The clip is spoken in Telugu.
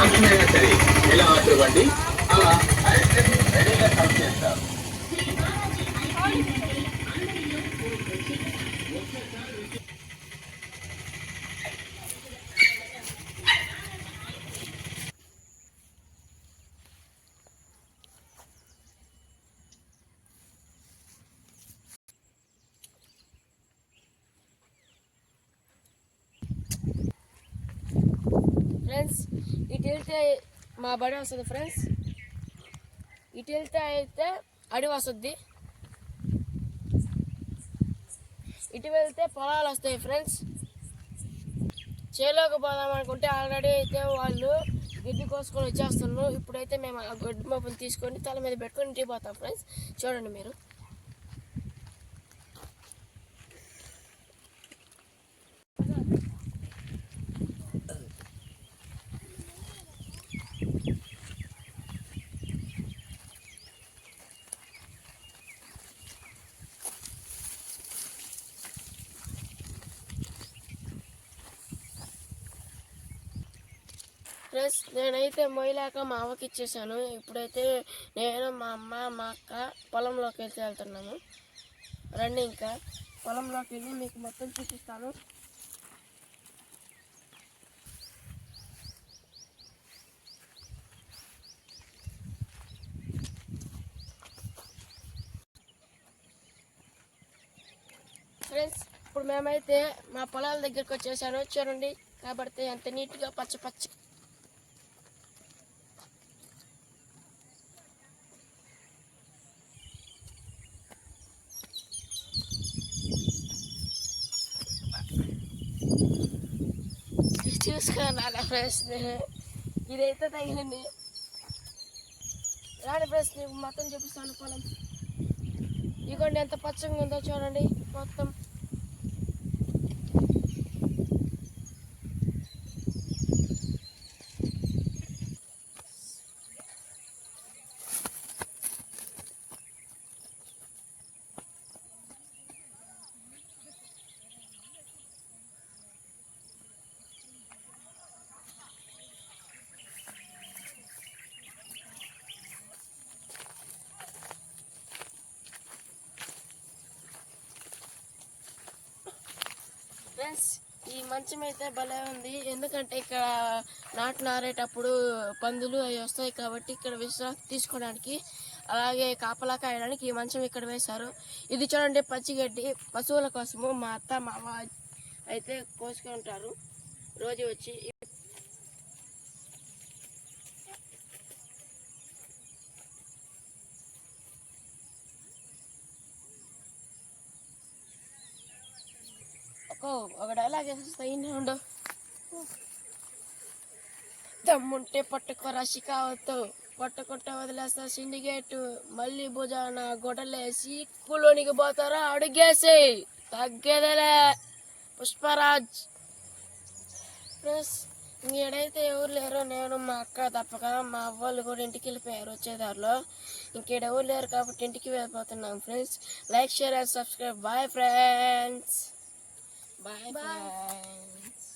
ఏ సరే ఎలా ఆర్డర్ ఫ్రెండ్స్ ఇటు వెళ్తే మా బడి వస్తుంది ఫ్రెండ్స్. ఇటు వెళ్తే అయితే అడవి వస్తుంది. ఇటు వెళ్తే పొలాలు వస్తాయి ఫ్రెండ్స్. చేలోకి పోదాం అనుకుంటే ఆల్రెడీ అయితే వాళ్ళు గడ్డి కోసుకొని వచ్చేస్తున్నారు. ఇప్పుడైతే మేము ఆ గడ్డి మబ్బులు తీసుకొని తల మీద పెట్టుకొని ఇంటికి పోతాం ఫ్రెండ్స్. చూడండి మీరు. ఫ్రెండ్స్ నేనైతే మొయ్యలేక మా అవ్వకి ఇచ్చేసాను. ఇప్పుడైతే నేను మా అమ్మ మా అక్క పొలంలోకి వెళ్తే వెళ్తున్నాము. రండి ఇంకా. పొలంలోకి వెళ్ళి మీకు మొత్తం చూపిస్తాను. ఫ్రెండ్స్ ఇప్పుడు మేమైతే మా పొలాల దగ్గరికి వచ్చేసాను. చూడండి కాబట్టి ఎంత నీట్గా పచ్చ పచ్చ చూసుకోనాలి ఫ్రెండ్స్ ఇదైతే తగిలింది. రాని ఫ్రెండ్స్ నీకు మొత్తం చూపిస్తాను పొలం ఇదిగోండి ఎంత పచ్చగా ఉందో చూడండి. మొత్తం ఫ్రెండ్స్ ఈ మంచం అయితే భలే ఉంది. ఎందుకంటే ఇక్కడ నాటు నారేటప్పుడు పందులు అవి వస్తాయి కాబట్టి ఇక్కడ విశ్రాంతి తీసుకోవడానికి అలాగే కాపలా కాయడానికి ఈ మంచం ఇక్కడ వేశారు. ఇది చూడండి పచ్చిగడ్డి. పశువుల కోసము మా అత్త మామ అయితే కోసుకుంటారు రోజు వచ్చి ఒక ఒక డైలాగ్ వేసేస్తాయి ఉండు దమ్ముంటే పట్టుకోరా షికావతో పట్టుకుంటే వదిలేస్తా సిండికేట్ మళ్ళీ భుజాన గొడలేసి కులోనికి పోతారా? అడుగేసి. తగ్గేదేలే. పుష్పరాజ్. ప్లస్ ఇంకేడైతే ఎవరు లేరు నేను మా అక్క తప్పక మా అవ్వలు కూడా ఇంటికి వెళ్ళిపోయారు వచ్చేదారిలో ఇంకేడెవరు లేరు కాబట్టి ఇంటికి వెళ్ళిపోతున్నాం friends. Like share and subscribe. Bye friends. Bye friends